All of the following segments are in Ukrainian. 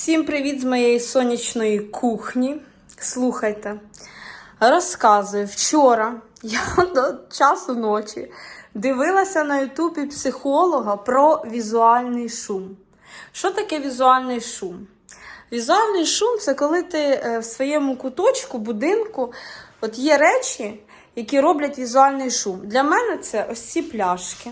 Всім привіт з моєї сонячної кухні. Слухайте, розказую, вчора я до часу ночі дивилася на Ютубі психолога про візуальний шум. Що таке візуальний шум? Візуальний шум це коли ти е, в своєму куточку, будинку, от є речі, які роблять візуальний шум. Для мене це ось ці пляшки.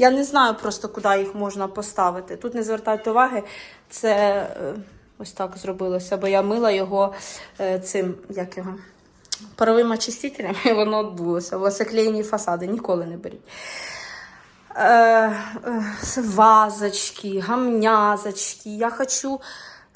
Я не знаю просто, куди їх можна поставити. Тут не звертайте уваги, це е, ось так зробилося, бо я мила його е, цим, як його, паровим очистителем, і воно відбулося. У вас клеєні фасади, ніколи не беріть. Е, вазочки, гамнязочки. Я хочу,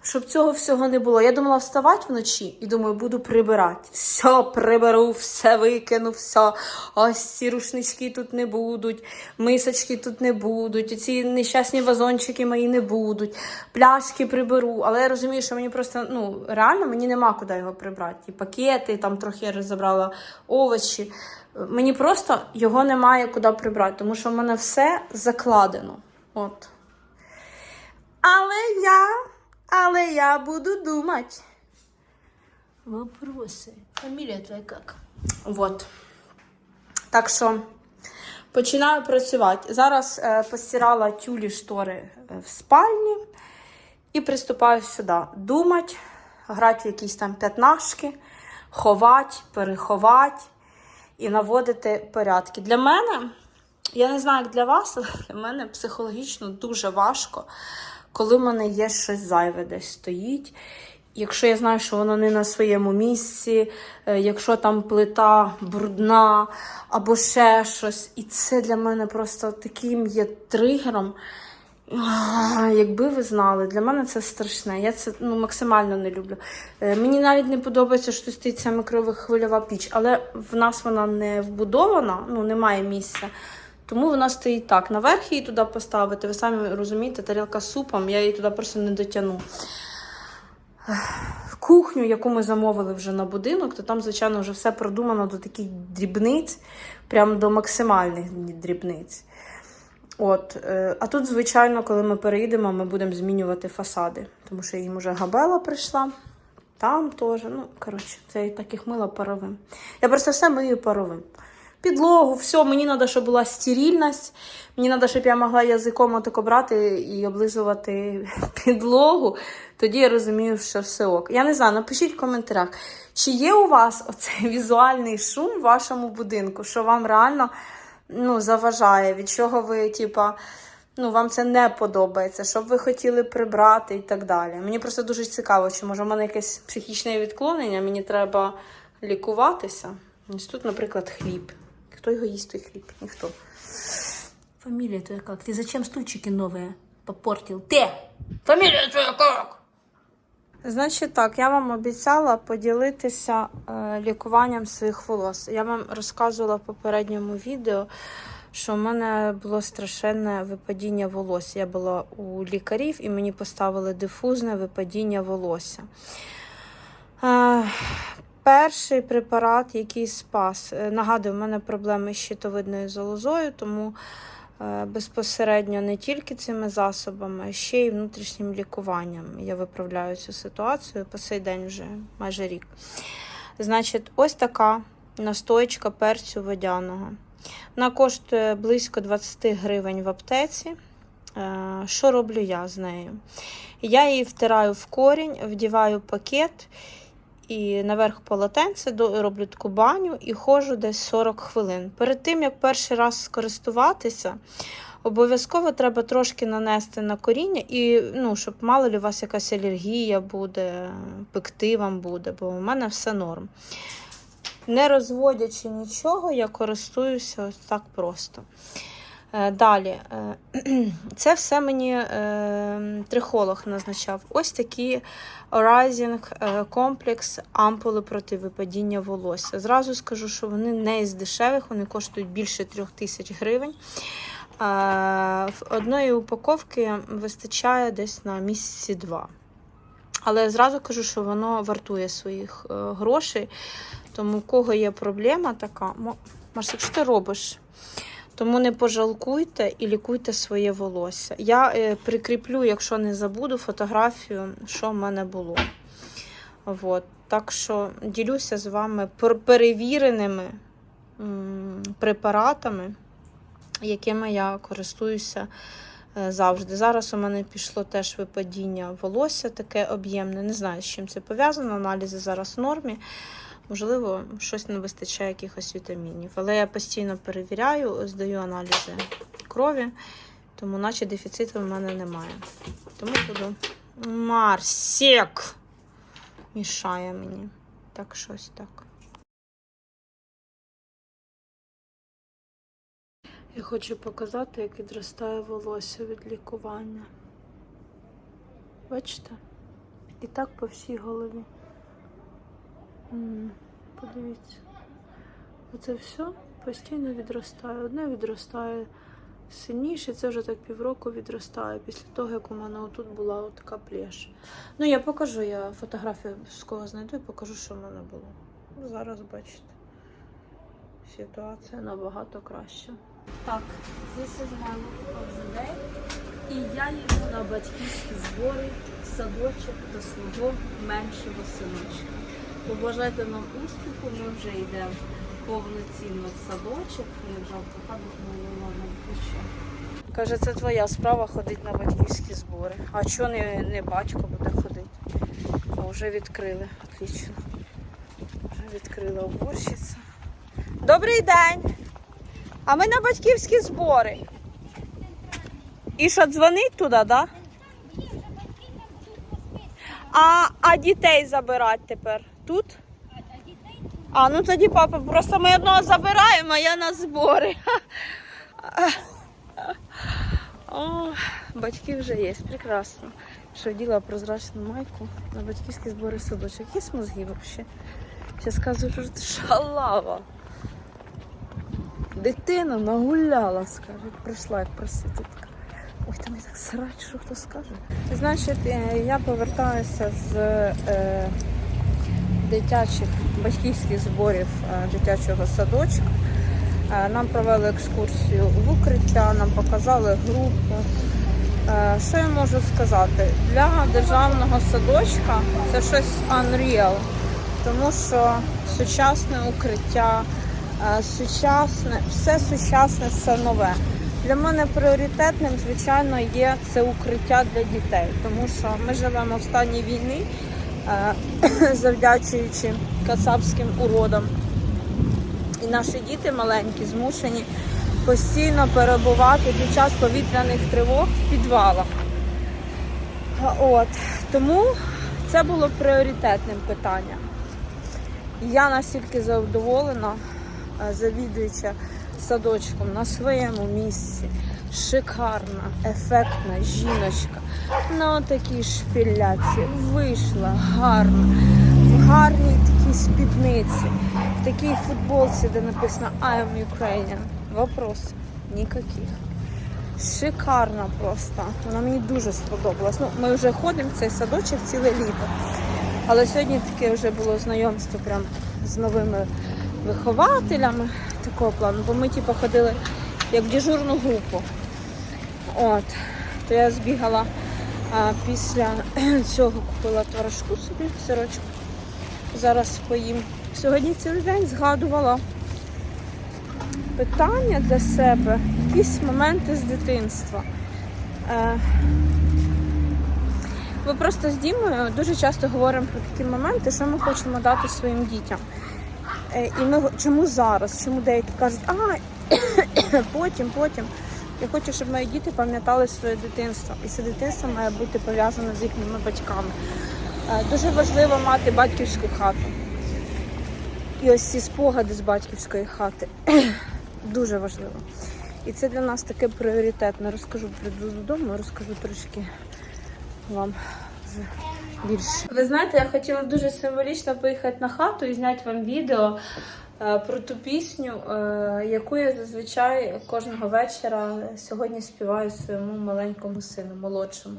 щоб цього всього не було. Я думала вставати вночі і думаю, буду прибирати. Все приберу, все викину, все. Ось ці рушнички тут не будуть, мисочки тут не будуть, ці нещасні вазончики мої не будуть, пляшки приберу. Але я розумію, що мені просто ну реально мені нема куди його прибрати. І пакети, там трохи я розібрала овочі. Мені просто його немає куди прибрати, тому що в мене все закладено. От. Але я, але я буду думати. Вопросы. Фамилия твоя как? Вот. Так що починаю працювати. Зараз е, постирала тюлі штори е, в спальні і приступаю сюди. Думати, грати в якісь там п'ятнашки, ховати, переховати і наводити порядки. Для мене, я не знаю, як для вас, але для мене психологічно дуже важко, коли в мене є щось зайве десь стоїть. Якщо я знаю, що воно не на своєму місці, е, якщо там плита брудна або ще щось. І це для мене просто таким є тригером. Якби ви знали, для мене це страшне. Я це ну, максимально не люблю. Е, Мені навіть не подобається, що стоїть ця мікрохвильова піч, але в нас вона не вбудована, ну немає місця. Тому вона стоїть так. Наверх її туди поставити. Ви самі розумієте, тарілка з супом, я її туди просто не дотягну. Кухню, яку ми замовили вже на будинок, то там, звичайно, вже все продумано до таких дрібниць, прямо до максимальних дрібниць. От, е, а тут, звичайно, коли ми переїдемо, ми будемо змінювати фасади, тому що їм вже габела прийшла. Там теж. Ну, коротше, це я так мила паровим. Я просто все мию паровим. Підлогу, все, мені треба, щоб була стерильність. Мені треба, щоб я могла язиком отако брати і облизувати підлогу. Тоді я розумію, що все ок. Я не знаю, напишіть в коментарях, чи є у вас оцей візуальний шум в вашому будинку, що вам реально ну, заважає, від чого ви, типа, ну, вам це не подобається, що б ви хотіли прибрати і так далі. Мені просто дуже цікаво, чи може в мене якесь психічне відклонення, мені треба лікуватися. Ось тут, наприклад, хліб. Хто його їсть, той хліб? Ніхто. Фамилия твоя как? Ты зачем стульчики новые попортил? Ты! Фамилия твоя как? Значить так, я вам обіцяла поділитися е, лікуванням своїх волос. Я вам розказувала в попередньому відео, що в мене було страшенне випадіння волосся. Я була у лікарів і мені поставили дифузне випадіння волосся. Е, перший препарат, який спас, е, нагадую, в мене проблеми з щитовидною залозою, тому е, безпосередньо не тільки цими засобами, а ще й внутрішнім лікуванням. Я виправляю цю ситуацію по цей день вже майже рік. Значить, ось така настоечка перцю водяного. Вона коштує близько 20 гривень в аптеці. Е, Що роблю я з нею? Я її втираю в корінь, вдіваю пакет і наверх полотенце, роблю таку баню і ходжу десь 40 хвилин. Перед тим, як перший раз скористуватися, обов'язково треба трошки нанести на коріння, і, ну, щоб мало ли у вас якась алергія буде, пекти вам буде, бо у мене все норм. Не розводячи нічого, я користуюся ось так просто. Е, Далі, е, це все мені е, трихолог назначав. Ось такі Rising комплекс ампули проти випадіння волосся. Зразу скажу, що вони не із дешевих, вони коштують більше трьох тисяч гривень. В одної упаковки вистачає десь на місяці два. Але зразу кажу, що воно вартує своїх грошей. Тому у кого є проблема така, Марсик, що ти робиш? Тому не пожалкуйте і лікуйте своє волосся. Я е, прикріплю, якщо не забуду, фотографію, що в мене було. От. Так що ділюся з вами перевіреними препаратами, якими я користуюся е, завжди. Зараз у мене пішло теж випадіння волосся таке об'ємне. Не знаю, з чим це пов'язано. Аналізи зараз в нормі. Можливо, щось не вистачає якихось вітамінів. Але я постійно перевіряю, здаю аналізи крові, тому наче дефіциту в мене немає. Тому буду. Марсік! Мішає мені. Так, щось так. Я хочу показати, як відростає волосся від лікування. Бачите? І так по всій голові. Подивіться. Оце все постійно відростає. Одне відростає сильніше, це вже так півроку відростає після того, як у мене отут була така плеш. Ну, я покажу, я фотографію з кого знайду і покажу, що в мене було. Зараз бачите. Ситуація набагато краща. Так, this is my look of the day. І я їду на батьківські збори в садочок до свого меншого синочка. Побажайте нам успіху, ми вже йдемо повноцінно в садочок. Як жалко, падать на ладно, включу. Каже, це твоя справа ходити на батьківські збори. А чого не, не батько буде ходити? А вже відкрили. Отлично. Вже відкрила уборщиця. Добрий день! А ми на батьківські збори. І що, дзвонить туди, так? Да? А, а дітей забирати тепер тут? А, ну тоді папа, просто ми одного забираємо, а я на збори. О, батьки вже є, прекрасно. Що діла прозрачну майку на батьківські збори садочок. Є мозги взагалі? Зараз кажу, що ти шалава. Дитина нагуляла, скаже. Прийшла як просититка. Ой, там я так срать, що хто скаже. Значить, я повертаюся з е, дитячих батьківських зборів е, дитячого садочка. Е, Нам провели екскурсію в укриття, нам показали групу. Е, Що я можу сказати? Для державного садочка це щось unreal, тому що сучасне укриття, сучасне, все сучасне, все нове. Для мене пріоритетним, звичайно, є це укриття для дітей, тому що ми живемо в стані війни, завдячуючи кацапським уродам. І наші діти маленькі змушені постійно перебувати під час повітряних тривог в підвалах. От. Тому це було пріоритетним питанням. Я настільки задоволена, е, завідуюча садочком на своєму місці. Шикарна, ефектна жіночка на отакій шпіляці вийшла гарно, в гарній такій спідниці, в такій футболці, де написано I am Ukrainian. Вопрос ніяких. Шикарна просто. Вона мені дуже сподобалась. Ну, ми вже ходимо в цей садочок ціле літо. Але сьогодні таке вже було знайомство прям з новими вихователями такого плану, бо ми типу, ходили як в дежурну групу. От. То я збігала а, після цього купила творожку собі, сирочку. Зараз поїм. Сьогодні цілий день згадувала питання для себе, якісь моменти з дитинства. Е, ми просто з Дімою дуже часто говоримо про такі моменти, що ми хочемо дати своїм дітям. Е, І ми чому зараз? Чому деякі кажуть, а потім, потім. Я хочу, щоб мої діти пам'ятали своє дитинство. І це дитинство має бути пов'язане з їхніми батьками. Е, Дуже важливо мати батьківську хату. І ось ці спогади з батьківської хати. Дуже важливо. І це для нас таке пріоритетне. Розкажу, прийду додому, розкажу трошки вам вже більше. Ви знаєте, я хотіла дуже символічно поїхати на хату і зняти вам відео про ту пісню, е, яку я зазвичай кожного вечора сьогодні співаю своєму маленькому сину, молодшому.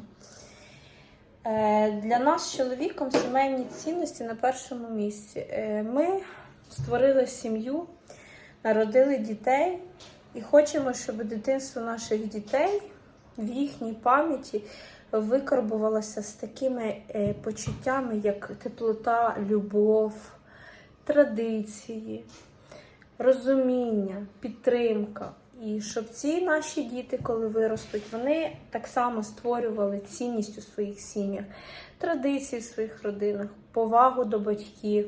Е, Для нас чоловіком сімейні цінності на першому місці. Е, Ми створили сім'ю, народили дітей І хочемо, щоб дитинство наших дітей в їхній пам'яті викарбувалося з такими е, почуттями, як теплота, любов, традиції, розуміння, підтримка. І щоб ці наші діти, коли виростуть, вони так само створювали цінність у своїх сім'ях, традиції в своїх родинах, повагу до батьків,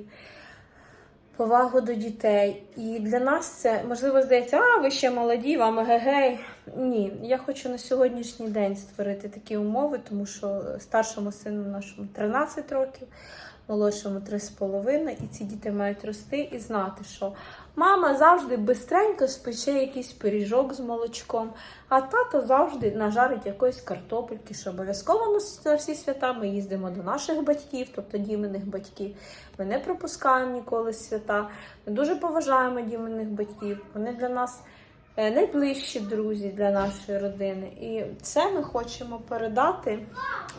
повагу до дітей. І для нас це можливо здається, а ви ще молоді, вам гегей. Ні, я хочу на сьогоднішній день створити такі умови, тому що старшому сину нашому 13 років, молодшому 3,5, і ці діти мають рости і знати, що мама завжди бистренько спече якийсь пиріжок з молочком, а тато завжди нажарить якоїсь картопельки, що обов'язково на всі свята ми їздимо до наших батьків, тобто дімених батьків. Ми не пропускаємо ніколи свята. Ми дуже поважаємо діменних батьків. Вони для нас найближчі друзі для нашої родини. І це ми хочемо передати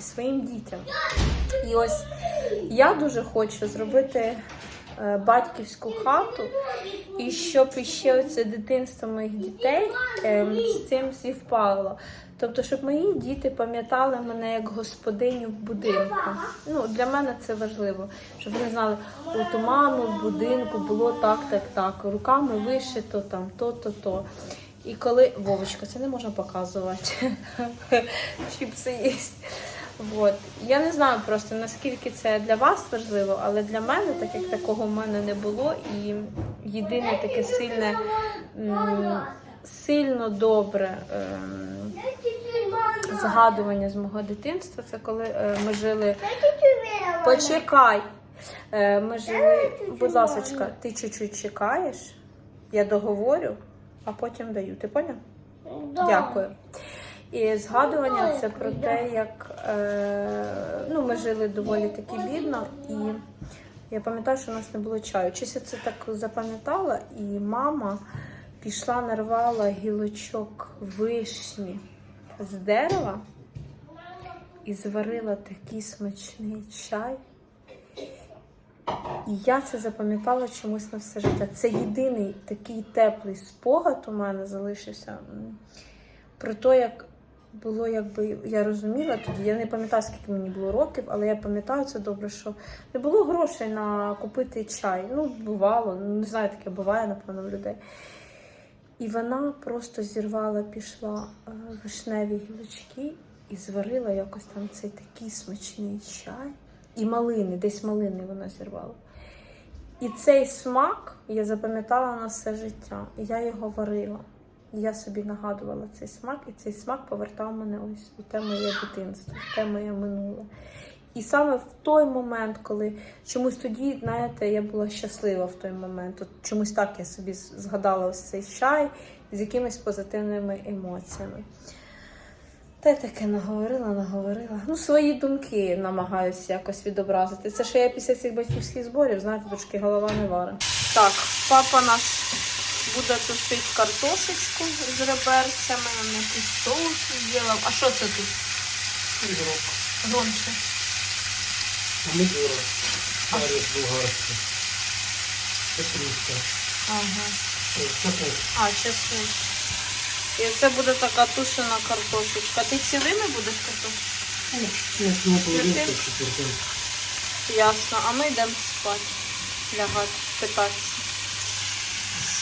своїм дітям. І ось я дуже хочу зробити е, батьківську хату, і щоб іще оце дитинство моїх дітей е, з цим співпало. Тобто, щоб мої діти пам'ятали мене як господиню в будинку. Ну, для мене це важливо, щоб вони знали, от у мами в будинку було так, так, так, руками вишито там то, то. І коли Вовочка, це не можна показувати. Чіпси є. Вот. Я не знаю просто наскільки це для вас важливо, але для мене, так як такого в мене не було, і єдине таке сильне, сильно добре ем, згадування з мого дитинства, це коли е, ми жили. Почекай. Е, Ми жили, будь ласка, ти чуть-чуть чекаєш, я договорю, а потім даю. Ти поняв? Дякую. І згадування це про те, як е, ну, ми жили доволі таки бідно, і я пам'ятаю, що у нас не було чаю. Щось я це так запам'ятала, і мама пішла, нарвала гілочок вишні з дерева і зварила такий смачний чай. І я це запам'ятала чомусь на все життя. Це єдиний такий теплий спогад у мене залишився про те, як було, якби я розуміла тоді. Я не пам'ятаю, скільки мені було років, але я пам'ятаю це добре, що не було грошей на купити чай. Ну, бувало, не знаю, таке буває, напевно, в людей. І вона просто зірвала, пішла е, вишневі гілочки і зварила якось там цей такий смачний чай. І малини, десь малини вона зірвала. І цей смак я запам'ятала на все життя. І я його варила. Я собі нагадувала цей смак, і цей смак повертав мене ось у те моє дитинство, в те моє минуле. І саме в той момент, коли чомусь тоді, знаєте, я була щаслива в той момент. От чомусь так я собі згадала ось цей чай з якимись позитивними емоціями. Та й таке наговорила, наговорила. Ну, свої думки намагаюся якось відобразити. Це що я після цих батьківських зборів, знаєте, трошки голова не варить. Так, папа наш буде тушити картошечку з реберцями, на якийсь соус зробив. А що це тут? Ігрок. Громче. Помидори. Перець болгарський. Петрушка. Ага. Капуста. А, чесник. І це буде така тушена картошечка. Ти цілими будеш картошку? Чесно, половинка Чотири. четвертинка. Ясно, а ми йдемо спати. Лягати, питатися.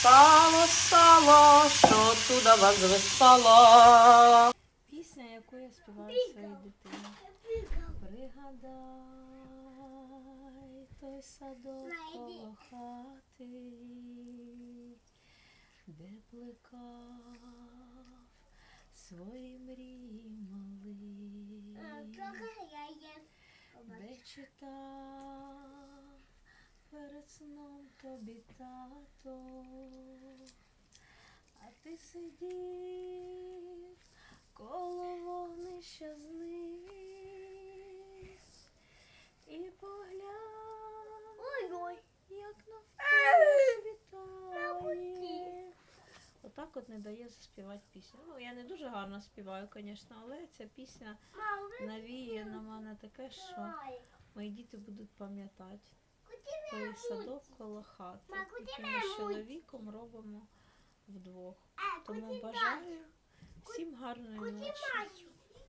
Сало, сало, що туди вас весело. Пісня, яку я співаю своїй дитині. Пригадай той садок коло хати, де плекав свої мрії малий де читав перед сном тобі тато, а ти сидів коло вогнища з ним от не дає заспівати пісню. Ну, я не дуже гарно співаю, звісно, але ця пісня навіє на мене таке, що мої діти будуть пам'ятати той садок коло хати. Який ми з чоловіком робимо вдвох. Тому бажаю всім гарної ночі.